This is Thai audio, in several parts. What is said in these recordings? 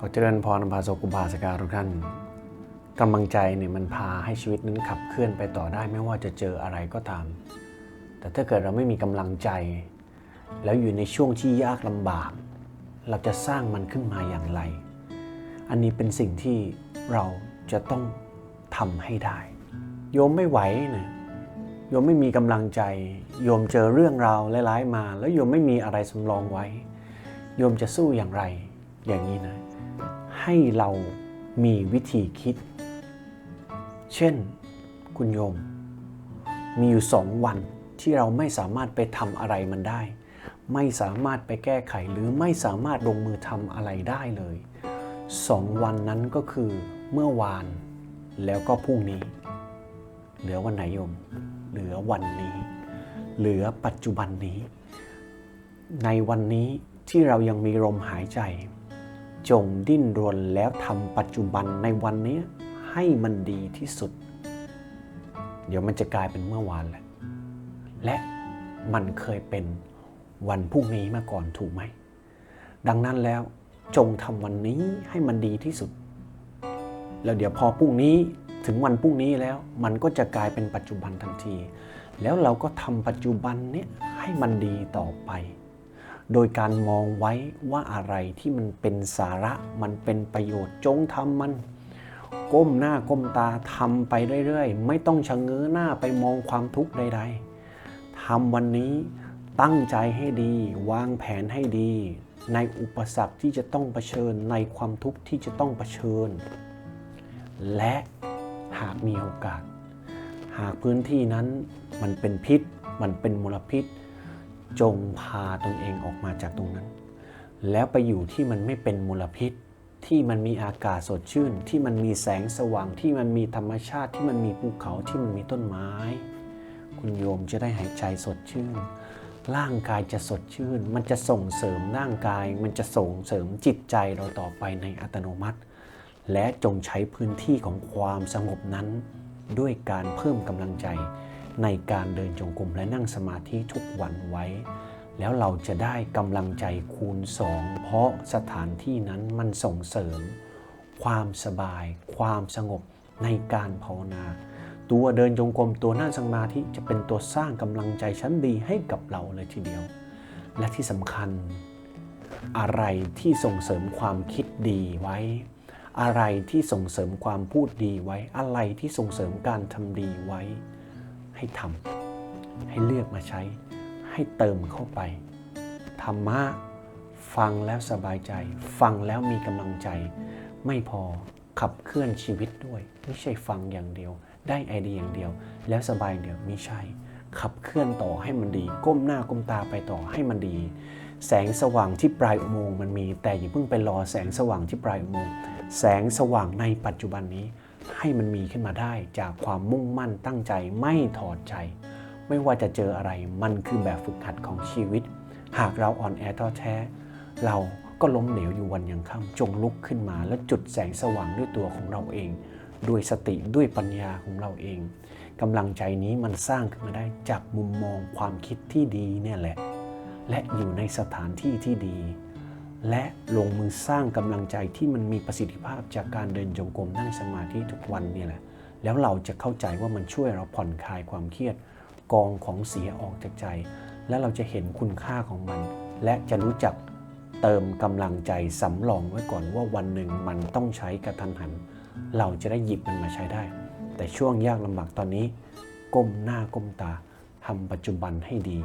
ขอเจริญพรพาสกุบาสการทุกท่านกำลังใจเนี่ยมันพาให้ชีวิตนั้นขับเคลื่อนไปต่อได้ไม่ว่าจะเจออะไรก็ตาม แต่ถ้าเกิดเราไม่มีกำลังใจ แล้วอยู่ในช่วงที่ยากลำบาก เราจะสร้างมันขึ้นมาอย่างไร อันนี้เป็นสิ่งที่เราจะต้องทำให้ได้ โยมไม่ไหวนะโยมไม่มีกำลังใจ โยมเจอเรื่องราวร้ายๆมา แล้วโยมไม่มีอะไรสำรองไว้ โยมจะสู้อย่างไร อย่างนี้นะ ให้เรามีวิธีคิด เช่น คุณโยม มีอยู่สองวันที่เราไม่สามารถไปทำอะไรมันได้ ไม่สามารถไปแก้ไขหรือไม่สามารถลงมือทำอะไรได้เลยสองวันนั้นก็คือเมื่อวานแล้วก็พรุ่งนี้ เหลือวันไหนโยม เหลือวันนี้ เหลือปัจจุบันนี้ ในวันนี้ที่เรายังมีลมหายใจ จงดิ้นรนแล้วทำปัจจุบันในวันนี้ให้มันดีที่สุด เดี๋ยวมันจะกลายเป็นเมื่อวานแหละ และมันเคยเป็นวันพรุ่งนี้มาก่อนถูกไหม ดังนั้นแล้วจงทำวันนี้ให้มันดีที่สุด แล้วเดี๋ยวพอพรุ่งนี้ถึงวันพรุ่งนี้แล้ว มันก็จะกลายเป็นปัจจุบันทันที แล้วเราก็ทำปัจจุบันนี้ให้มันดีต่อไป โดยการมองไว้ว่าอะไรที่มันเป็นสาระมันเป็นประโยชน์จงทำมันก้มหน้าก้มตาทำไปเรื่อยๆ ไม่ต้องชะเง้อหน้าไปมองความทุกข์ใดๆทำวันนี้ตั้งใจให้ดี วางแผนให้ดี ในอุปสรรคที่จะต้องเผชิญในความทุกข์ที่จะต้องเผชิญ และหากมีโอกาส หากพื้นที่นั้นมันเป็นพิษ มันเป็นมลพิษ จงพาตนเองออกมาจากตรงนั้น แล้วไปอยู่ที่มันไม่เป็นมลพิษ ที่มันมีอากาศสดชื่น ที่มันมีแสงสว่างที่มันมีธรรมชาติที่มันมีภูเขาที่มันมีต้นไม้ คุณโยมจะได้หายใจสดชื่น ร่างกายจะสดชื่น มันจะส่งเสริมร่างกาย มันจะส่งเสริมจิตใจเราต่อไปในอัตโนมัติ และจงใช้พื้นที่ของความสงบนั้น ด้วยการเพิ่มกำลังใจ ในการเดินจงกรมและนั่งสมาธิทุกวันไว้ แล้วเราจะได้กำลังใจคูณสองเพราะสถานที่นั้นมันส่งเสริม ความสบาย ความสงบในการภาวนา ตัวเดินจงกรมตัวนั่งสมาธิจะเป็นตัวสร้างกำลังใจชั้นดีให้กับเราเลยทีเดียว และที่สำคัญ อะไรที่ส่งเสริมความคิดดีไว้อะไรที่ส่งเสริมความพูดดีไว้ อะไรที่ส่งเสริมการทำดีไว้ ให้ทำให้เลือกมาใช้ ให้เติมเข้าไป ธรรมะฟังแล้วสบายใจ ฟังแล้วมีกำลังใจ ไม่พอขับเคลื่อนชีวิตด้วย ไม่ใช่ฟังอย่างเดียว ได้ไอเดียอย่างเดียว แล้วสบายเดียวไม่ใช่ ขับเคลื่อนต่อให้มันดี ก้มหน้าก้มตาไปต่อให้มันดี แสงสว่างที่ปลายอุโมงค์มันมี แต่อย่าเพิ่งไปรอแสงสว่างที่ปลายอุโมงค์แสงสว่างในปัจจุบันนี้ ให้มันมีขึ้นมาได้จากความมุ่งมั่นตั้งใจไม่ถอดใจ ไม่ว่าจะเจออะไรมันคือแบบฝึกหัดของชีวิต หากเราอ่อนแอท้อแท้ เราก็ล้มเหลวอยู่วันยังค่ำจงลุกขึ้นมา และจุดแสงสว่างด้วยตัวของเราเอง ด้วยสติด้วยปัญญาของเราเองกำลังใจนี้มันสร้างขึ้นมาได้จากมุมมองความคิดที่ดีเนี่ยแหละ และอยู่ในสถานที่ที่ดี และลงมือสร้างกำลังใจที่มันมีประสิทธิภาพจากการเดินจงกรมนั่งสมาธิทุกวันนี่แหละ แล้วเราจะเข้าใจว่ามันช่วยเราผ่อนคลายความเครียด กองของเสียออกจากใจ และเราจะเห็นคุณค่าของมัน และจะรู้จักเติมกำลังใจสำรองไว้ก่อนว่าวันหนึ่งมันต้องใช้กระทันหัน เราจะได้หยิบมันมาใช้ได้ แต่ช่วงยากลำบากตอนนี้ ก้มหน้าก้มตาทำปัจจุบันให้ดี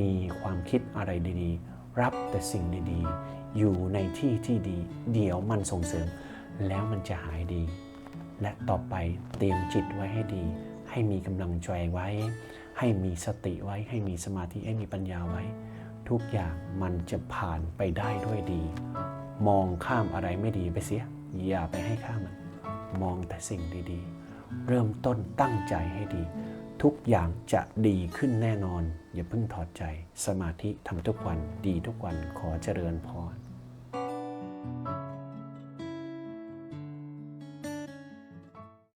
มีความคิดอะไรดีๆ รับแต่สิ่งดีๆ อยู่ในที่ที่ดี เดี๋ยวมันส่งเสริม แล้วมันจะหายดี และต่อไปเตรียมจิตไว้ให้ดี ให้มีกำลังใจไว้ ให้มีสติไว้ ให้มีสมาธิให้มีปัญญาไว้ ทุกอย่างมันจะผ่านไปได้ด้วยดี มองข้ามอะไรไม่ดีไปเสีย อย่าไปให้ข้ามมัน มองแต่สิ่งดีๆ เริ่มต้นตั้งใจให้ดี ทุกอย่างจะดีขึ้นแน่นอน อย่าเพิ่งถอดใจ สมาธิทำทุกวันดีทุกวันขอเจริญพร